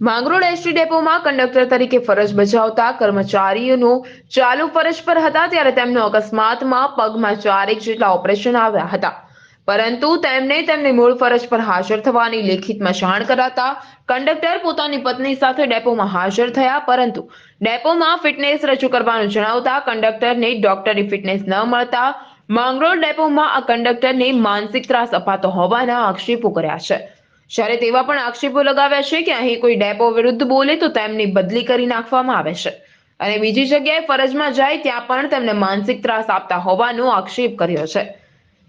Mangrol ST ડેપોમાં conductor તરીકે ફરજ બજાવતા કર્મચારીઓનો ચાલુ ફરજ પર હતા ત્યારે તેમનો અકસ્માતમાં પગમાં ચારેક જેટલા ઓપરેશન આવ્યા હતા. પરંતુ તેમને તેમની મૂળ ફરજ પર હાજર થવાની લેખિતમાં જાણ કરાતા કંડક્ટર પોતાની પત્ની સાથે ડેપોમાં હાજર થયા, પરંતુ ડેપોમાં ફિટનેસ રજૂ કરવાનું જણાવતા કંડક્ટરને ડોક્ટરની ફિટનેસ ન મળતા માંગરોળ ડેપોમાં આ કંડક્ટરને માનસિક ત્રાસ અપાતો હોવાના આક્ષેપો કર્યા છે. જ્યારે તેવા પણ આક્ષેપો લગાવ્યા છે કે અહીં કોઈ ડેપો વિરુદ્ધ બોલે તો તેમની બદલી કરી નાખવામાં આવે છે. અને બીજી જગ્યાએ ફરજમાં જાય ત્યાં પણ તેમને માનસિક ત્રાસ આપતા હોવાનો આક્ષેપ કર્યો છે.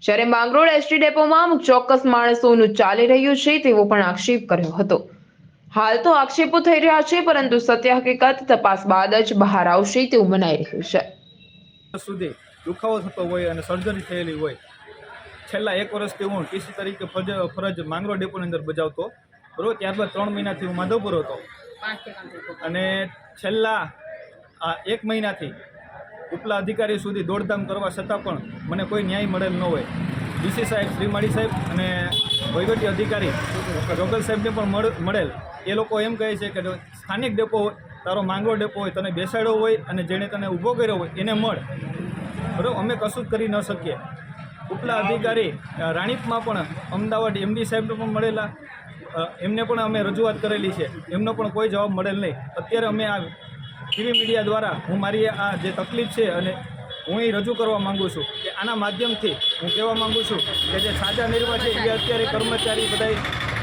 જ્યારે માંગરોળ એસટી ડેપોમાં અમુક ચોક્કસ માણસોનું ચાલી રહ્યું છે તેવો પણ આક્ષેપ કર્યો હતો. હાલ તો આક્ષેપો થઈ રહ્યા છે, પરંતુ સત્ય હકીકત તપાસ બાદ જ બહાર આવશે તેવું મનાઈ રહ્યું છે. સુધી દુખાવો થતો હોય અને સર્જરી થયેલી હોય છેલ્લા એક વર્ષથી હું ટીસી તરીકે ફરજ ફરજ માંગરો ડેપોની અંદર બજાવતો. બરોબર? ત્યારબાદ ત્રણ મહિનાથી હું માધવપુર હતો. અને છેલ્લા આ એક મહિનાથી ઉપલા અધિકારી સુધી દોડધામ કરવા છતાં પણ મને કોઈ ન્યાય મળેલ ન હોય. ડીસી સાહેબ શ્રીમાળી સાહેબ અને વહીવટી અધિકારી જોગલ સાહેબને પણ મળ મળેલ. એ લોકો એમ કહે છે કે જો સ્થાનિક ડેપો હોય તારો માંગરો ડેપો હોય તને બેસાડ્યો હોય અને જેણે તને ઊભો કર્યો હોય એને મળ. બરાબર? અમે કશું જ કરી ન શકીએ. ઉપલા અધિકારી રાણીપમાં પણ અમદાવાદ એમડી સાહેબને પણ મળેલા. એમને પણ અમે રજૂઆત કરેલી છે. એમનો પણ કોઈ જવાબ મળેલ નહીં. અત્યારે અમે આ ટીવી મીડિયા દ્વારા હું મારી આ જે તકલીફ છે અને હું એ રજૂ કરવા માગું છું કે આના માધ્યમથી હું કહેવા માગું છું કે જે સાચા નિર્વા છે એ અત્યારે કર્મચારી બધા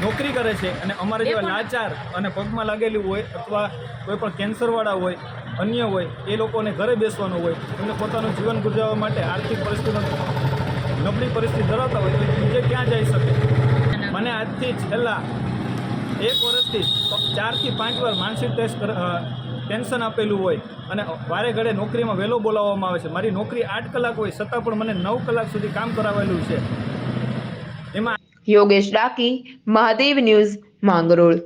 નોકરી કરે છે અને અમારે જેવા લાચાર અને પગમાં લાગેલું હોય અથવા કોઈ પણ કેન્સરવાળા હોય અન્ય હોય એ લોકોને ઘરે બેસવાનું હોય એમને પોતાનું જીવન ગુજારવા માટે આર્થિક પરિસ્થિતિનો નબળી પરિસ્થિતિ ધરાવતા હોય તો બીજે ક્યાં જઈ શકે? મને આજથી છેલ્લા એક વર્ષથી ચારથી પાંચ વાર માનસિક ટેસ્ટ ટેન્શન આપેલું હોય અને વારે ઘડે નોકરીમાં વહેલો બોલાવવામાં આવે છે. મારી નોકરી આઠ કલાક હોય, છતાં પણ મને નવ કલાક સુધી કામ કરાવેલું છે. એમાં યોગેશ ડાકી, મહાદેવ ન્યૂઝ માંગરોળ.